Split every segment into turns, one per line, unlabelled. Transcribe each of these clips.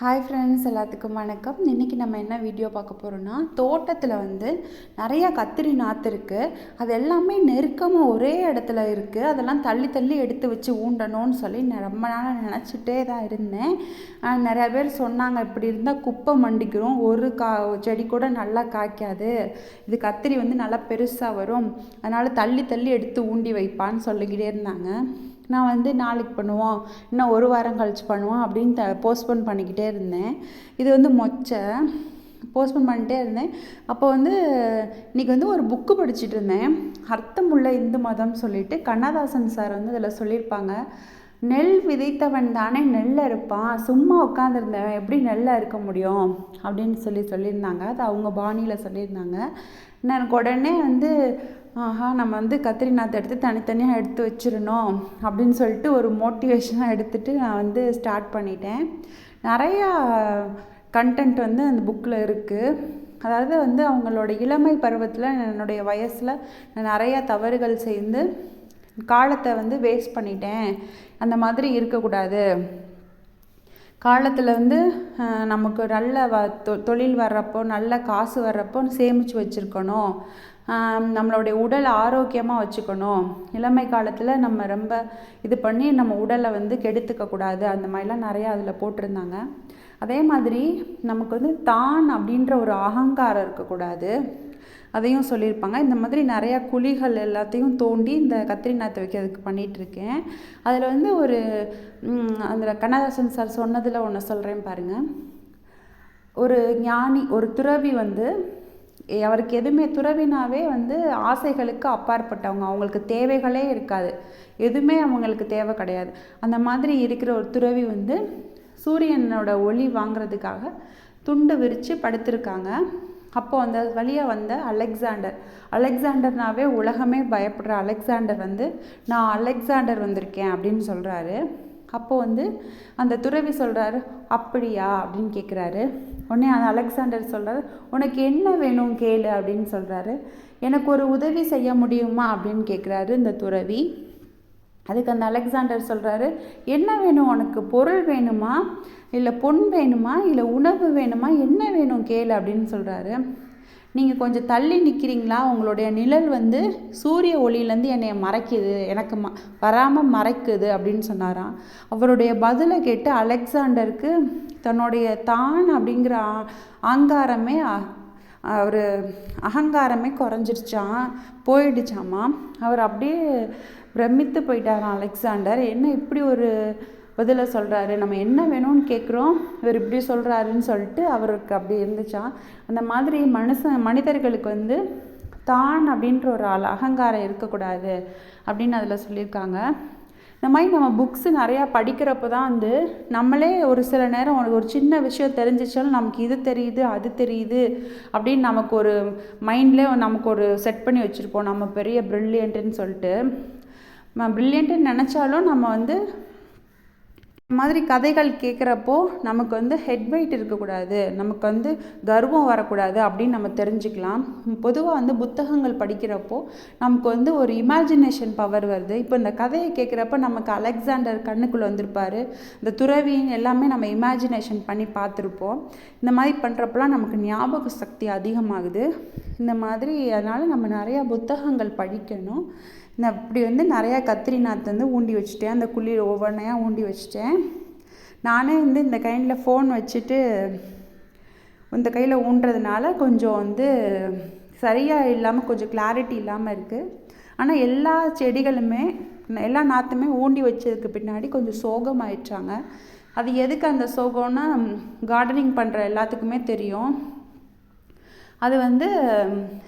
Hi friends எல்லாத்துக்கும் வணக்கம். இன்றைக்கி நம்ம என்ன வீடியோ பார்க்க போகிறோன்னா தோட்டத்தில் வந்து நிறையா கத்திரி நாற்று இருக்குது அது எல்லாமே நெருக்கமாக ஒரே இடத்துல இருக்குது அதெல்லாம் தள்ளி தள்ளி எடுத்து வச்சு ஊண்டணும்னு சொல்லி ரொம்ப நாளாக நினச்சிட்டே தான் இருந்தேன். நிறையா பேர் சொன்னாங்க இப்படி இருந்தால் குப்பை மண்டிக்கிறோம். ஒரு கா செடி கூட நல்லா காய்க்காது. இது கத்திரி வந்து நல்லா பெருசாக வரும். அதனால் தள்ளி தள்ளி எடுத்து ஊண்டி வைப்பான்னு சொல்லிக்கிட்டே இருந்தாங்க. நான் வந்து நாளைக்கு பண்ணுவோம் இன்னும் ஒரு வாரம் கழித்து பண்ணுவோம் அப்படின்னு த போஸ்ட்போன் பண்ணிக்கிட்டே இருந்தேன். இது வந்து மொச்சை. போஸ்ட்போன் பண்ணிட்டே இருந்தேன். அப்போ வந்து இன்றைக்கி வந்து ஒரு புக்கு படிச்சுட்டு இருந்தேன். அர்த்தமுள்ள இந்து மதம் சொல்லிட்டு கண்ணதாசன் சார் வந்து இதில் சொல்லியிருப்பாங்க. நெல் விதைத்தவன் தானே நெல்ல இருப்பான். சும்மா உட்காந்துருந்தவன் எப்படி நெல்ல இருக்க முடியும்? அப்படின்னு சொல்லி சொல்லியிருந்தாங்க. அது அவங்க பாணியில் சொல்லியிருந்தாங்க. நான் எனக்கு உடனே வந்து ஆஹா நம்ம வந்து கத்திரி நாற்று எடுத்து தனித்தனியாக எடுத்து வச்சிடணும் அப்படின்னு சொல்லிட்டு ஒரு மோட்டிவேஷனாக எடுத்துகிட்டு நான் வந்து ஸ்டார்ட் பண்ணிட்டேன். நிறையா கண்டென்ட் வந்து அந்த புக்கில் இருக்குது அதாவது வந்து அவங்களோட இளமை பருவத்தில் என்னுடைய வயசில் நான் நிறையா தவறுகள் செய்து காலத்தை வந்து வேஸ்ட் பண்ணிட்டேன். அந்த மாதிரி இருக்கக்கூடாது. காலத்தில் வந்து நமக்கு நல்ல வ தொ தொழில் வர்றப்போ நல்ல காசு வர்றப்போ சேமித்து வச்சுருக்கணும். நம்மளுடைய உடல் ஆரோக்கியமாக வச்சுக்கணும். இளமை காலத்தில் நம்ம ரொம்ப இது பண்ணி நம்ம உடலை வந்து கெடுத்துக்கக்கூடாது அந்த மாதிரிலாம் நிறையா அதில் போட்டிருந்தாங்க. அதே மாதிரி நமக்கு வந்து தான் அப்படின்ற ஒரு அகங்காரம் இருக்கக்கூடாது. அதையும் சொல்லியிருப்பாங்க. இந்த மாதிரி நிறையா குழிகள் எல்லாத்தையும் தோண்டி இந்த கத்திரி நாற்று வைக்கிறதுக்கு பண்ணிகிட்ருக்கேன் அதில் வந்து ஒரு அந்த கண்ணதாசன் சார் சொன்னதில் ஒன்று சொல்கிறேன் பாருங்கள் ஒரு ஞானி ஒரு துறவி வந்து அவருக்கு எதுவுமே துறவினாவே வந்து ஆசைகளுக்கு அப்பாற்பட்டவங்க. அவங்களுக்கு தேவைகளே இருக்காது. எதுவுமே அவங்களுக்கு தேவை கிடையாது. அந்த மாதிரி இருக்கிற ஒரு துறவி வந்து சூரியனோட ஒளி வாங்குறதுக்காக துண்டு விரித்து படுத்திருக்காங்க. அப்போது அந்த வழியாக வந்த அலெக்சாண்டர். அலெக்சாண்டர்னாவே உலகமே பயப்படுற அலெக்சாண்டர் வந்து நான் அலெக்சாண்டர் வந்திருக்கேன் அப்படின்னு சொல்கிறாரு அப்போது வந்து அந்த துறவி சொல்கிறாரு அப்படியா? அப்படின்னு கேட்குறாரு உடனே அந்த அலெக்சாண்டர் சொல்கிறாரு உனக்கு என்ன வேணும் கேளு அப்படின்னு சொல்கிறாரு எனக்கு ஒரு உதவி செய்ய முடியுமா? அப்படின்னு கேட்குறாரு இந்த துறவி. அதுக்கு அந்த அலெக்சாண்டர் சொல்கிறாரு என்ன வேணும்? உனக்கு பொருள் வேணுமா? இல்லை பொன் வேணுமா? இல்லை உணவு வேணுமா? என்ன வேணும் கேளு அப்படின்னு சொல்கிறாரு நீங்கள் கொஞ்சம் தள்ளி நிற்கிறீங்களா உங்களுடைய நிழல் வந்து சூரிய ஒளியிலேருந்து என்னை மறைக்குது. எனக்கு ம வராமல் மறைக்குது அப்படின்னு சொன்னாராம். அவருடைய பதிலை கேட்டு அலெக்சாண்டருக்கு தன்னுடைய தான் அப்படிங்கிற ஆ- ஆங்காரமே அவர் அகங்காரமே குறைஞ்சிருச்சான் போயிடுச்சாமா அவர் அப்படியே பிரமித்து போயிட்டாராம் அலெக்சாண்டர். என்ன இப்படி ஒரு பதில சொல்கிறாரு நம்ம என்ன வேணும்னு கேட்குறோம் இவர் இப்படி சொல்கிறாருன்னு சொல்லிட்டு அவருக்கு அப்படி இருந்துச்சா? அந்த மாதிரி மனுஷன் மனிதர்களுக்கு வந்து தான் அப்படின்ற ஒரு ஆள் அகங்காரம் இருக்கக்கூடாது அப்படின்னு அதில் சொல்லியிருக்காங்க. இந்த மாதிரி நம்ம புக்ஸு நிறையா படிக்கிறப்ப தான் வந்து நம்மளே ஒரு சில நேரம் ஒரு ஒரு சின்ன விஷயம் தெரிஞ்சிச்சாலும் நமக்கு இது தெரியுது அது தெரியுது அப்படின்னு நமக்கு ஒரு மைண்ட்லேயே நமக்கு ஒரு செட் பண்ணி வச்சுருப்போம். நம்ம பெரிய ப்ரில்லியண்ட்டுன்னு சொல்லிட்டு. ப்ரில்லியண்ட்டுன்னு நினச்சாலும் நம்ம வந்து இந்த மாதிரி கதைகள் கேட்குறப்போ நமக்கு வந்து ஹெட் வெயிட் இருக்கக்கூடாது. நமக்கு வந்து கர்வம் வரக்கூடாது அப்படின்னு நம்ம தெரிஞ்சுக்கலாம். பொதுவாக வந்து புத்தகங்கள் படிக்கிறப்போ நமக்கு வந்து ஒரு இமேஜினேஷன் பவர் வருது. இப்போ இந்த கதையை கேட்குறப்ப நமக்கு அலெக்சாண்டர் கண்ணுக்குள்ளே வந்திருப்பாரு. இந்த துறவின்னு எல்லாமே நம்ம இமேஜினேஷன் பண்ணி பார்த்துருப்போம். இந்த மாதிரி பண்ணுறப்பலாம் நமக்கு ஞாபக சக்தி அதிகமாகுது. இந்த மாதிரி அதனால் நம்ம நிறையா புத்தகங்கள் படிக்கணும். இந்த இப்படி வந்து நிறையா கத்திரி நாற்று வந்து ஊண்டி வச்சுட்டேன். அந்த குழியில் ஒவ்வொன்றையாக ஊண்டி வச்சுட்டேன். நானே வந்து இந்த கைண்டில் ஃபோன் வச்சுட்டு இந்த கையில் ஊன்றதுனால கொஞ்சம் வந்து சரியாக இல்லாமல் கொஞ்சம் கிளாரிட்டி இல்லாமல் இருக்குது ஆனால் எல்லா செடிகளுமே எல்லா நாற்றுமே ஊண்டி வச்சதுக்கு பின்னாடி கொஞ்சம் சோகமாயிடுறாங்க அது எதுக்கு அந்த சோகம்னா கார்டனிங் பண்ணுற எல்லாத்துக்குமே தெரியும். அது வந்து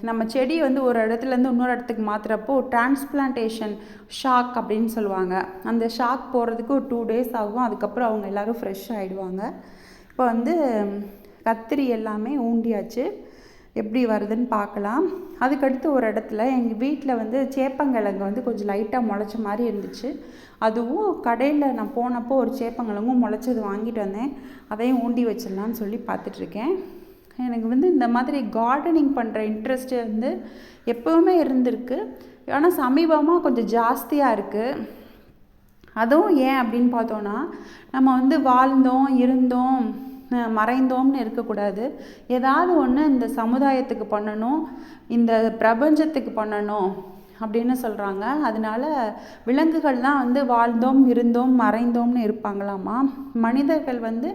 நம்ம செடி வந்து ஒரு இடத்துலேருந்து இன்னொரு இடத்துக்கு மாற்றுறப்போ டிரான்ஸ்பிளான்டேஷன் ஷாக் அப்படின்னு சொல்லுவாங்க. அந்த ஷாக் போகிறதுக்கு ஒரு டூ டேஸ் ஆகும். அதுக்கப்புறம் அவங்க எல்லோரும் ஃப்ரெஷ் ஆகிடுவாங்க இப்போ வந்து கத்திரி எல்லாமே ஊண்டியாச்சு. எப்படி வருதுன்னு பார்க்கலாம். அதுக்கடுத்து ஒரு இடத்துல எங்கள் வீட்டில் வந்து சேப்பங்கிழங்கு வந்து கொஞ்சம் லைட்டாக முளைச்ச மாதிரி இருந்துச்சு. அதுவும் கடையில் நான் போனப்போ ஒரு சேப்பங்கிழங்கும் முளைச்சது வாங்கிட்டு வந்தேன். அதையும் ஊண்டி வச்சிடலான்னு சொல்லி பார்த்துட்ருக்கேன் எனக்கு வந்து இந்த மாதிரி கார்டனிங் பண்ணுற இன்ட்ரெஸ்ட்டு வந்து எப்போவுமே இருந்திருக்கு. ஆனால் சமீபமாக கொஞ்சம் ஜாஸ்தியாக இருக்குது அதுவும் ஏன் அப்படின்னு பார்த்தோன்னா நம்ம வந்து வாழ்ந்தோம் இருந்தோம் மறைந்தோம்னு இருக்கக்கூடாது. ஏதாவது ஒன்று இந்த சமுதாயத்துக்கு பண்ணணும் இந்த பிரபஞ்சத்துக்கு பண்ணணும். அப்படின்னு சொல்கிறாங்க அதனால விலங்குகள் தான் வந்து வாழ்ந்தோம் இருந்தோம் மறைந்தோம்னு இருப்பாங்களாமா? மனிதர்கள் வந்து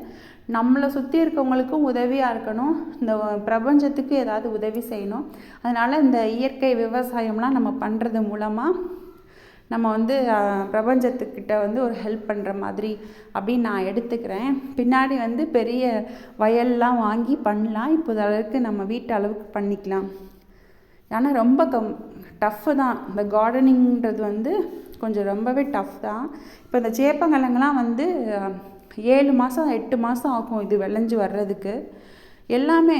நம்மளை சுற்றி இருக்கவங்களுக்கும் உதவியாக இருக்கணும். இந்த பிரபஞ்சத்துக்கு ஏதாவது உதவி செய்யணும். அதனால் இந்த இயற்கை விவசாயம்லாம் நம்ம பண்ணுறது மூலமாக நம்ம வந்து பிரபஞ்சத்துக்கிட்ட வந்து ஒரு ஹெல்ப் பண்ணுற மாதிரி அப்படின்னு நான் எடுத்துக்கிறேன். பின்னாடி வந்து பெரிய வயல்லாம் வாங்கி பண்ணலாம். இப்போது அளவுக்கு நம்ம வீட்டு அளவுக்கு பண்ணிக்கலாம். ஆனால் ரொம்ப கம் டஃப்பு தான். இந்த கார்டனிங்கிறது வந்து கொஞ்சம் ரொம்பவே டஃப் தான். இப்போ இந்த சேப்பங்கிழங்குலாம் வந்து ஏழு மாதம் எட்டு மாதம் ஆகும் இது விளைஞ்சி வர்றதுக்கு. எல்லாமே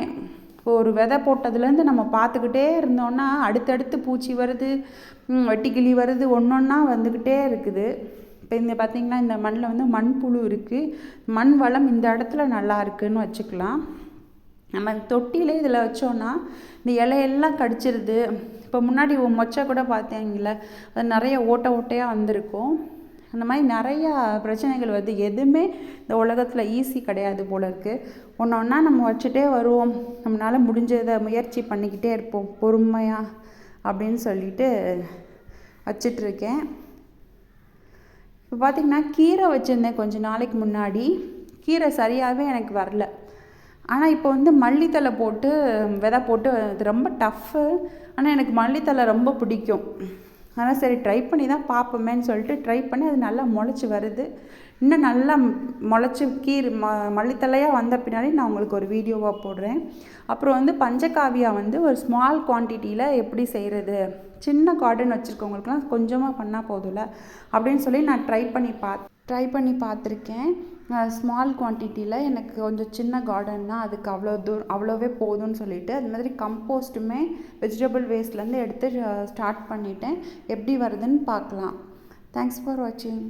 இப்போ ஒரு விதை போட்டதுலேருந்து நம்ம பார்த்துக்கிட்டே இருந்தோன்னா அடுத்தடுத்து பூச்சி வருது வெட்டிக்கிளி வருது ஒன்று ஒன்றா வந்துக்கிட்டே இருக்குது. இப்போ இந்த பார்த்திங்கன்னா இந்த மண்ணில் வந்து மண்புழு இருக்குது மண் வளம் இந்த இடத்துல நல்லா இருக்குதுன்னு வச்சுக்கலாம். நம்ம தொட்டியிலே இதில் வச்சோன்னா இந்த இலையெல்லாம் கடிச்சிருது. இப்போ முன்னாடி மொச்சை கூட பார்த்தீங்கள அது நிறைய ஓட்டை ஓட்டையாக வந்திருக்கும். அந்த மாதிரி நிறையா பிரச்சனைகள் வருது. எதுவுமே இந்த உலகத்தில் ஈஸி கிடையாது போல இருக்குது ஒன்று ஒன்றா நம்ம வச்சுட்டே வருவோம். நம்மளால் முடிஞ்சதை முயற்சி பண்ணிக்கிட்டே இருப்போம். பொறுமையாக அப்படின்னு சொல்லிட்டு வச்சிட்ருக்கேன் இப்போ பார்த்திங்கன்னா கீரை வச்சுருந்தேன் கொஞ்சம் நாளைக்கு முன்னாடி. கீரை சரியாகவே எனக்கு வரல. ஆனால் இப்போ வந்து மல்லித்தலை போட்டு விதை போட்டு அது ரொம்ப டஃப்பு ஆனால் எனக்கு மல்லித்தலை ரொம்ப பிடிக்கும். ஆனால் சரி ட்ரை பண்ணி தான் பார்ப்போமேன்னு சொல்லிட்டு ட்ரை பண்ணி அது நல்லா முளைச்சி வருது. இன்னும் நல்லா முளைச்சி கீர் ம மல்லித்தலையாக வந்த பின்னாடி நான் உங்களுக்கு ஒரு வீடியோவாக போடுறேன். அப்புறம் வந்து பஞ்சகாவியா வந்து ஒரு ஸ்மால் குவான்டிட்டியில் எப்படி செய்கிறது சின்ன கார்டன் வச்சுருக்கவங்களுக்குலாம் கொஞ்சமாக பண்ணால் போதும்ல? அப்படின்னு சொல்லி நான் ட்ரை பண்ணி பா ட்ரை பண்ணி பார்த்துருக்கேன். ஸ்மால் குவான்டிட்டியில் எனக்கு கொஞ்சம் சின்ன கார்டன்னா அதுக்கு அவ்வளோ தூரம் அவ்வளோவே போதும்னு சொல்லிட்டு அது மாதிரி கம்போஸ்ட்டுமே வெஜிடபிள் வேஸ்ட்லேருந்து எடுத்து ஸ்டார்ட் பண்ணிட்டேன். எப்படி வருதுன்னு பார்க்கலாம். தேங்க்ஸ் ஃபார் வாட்சிங்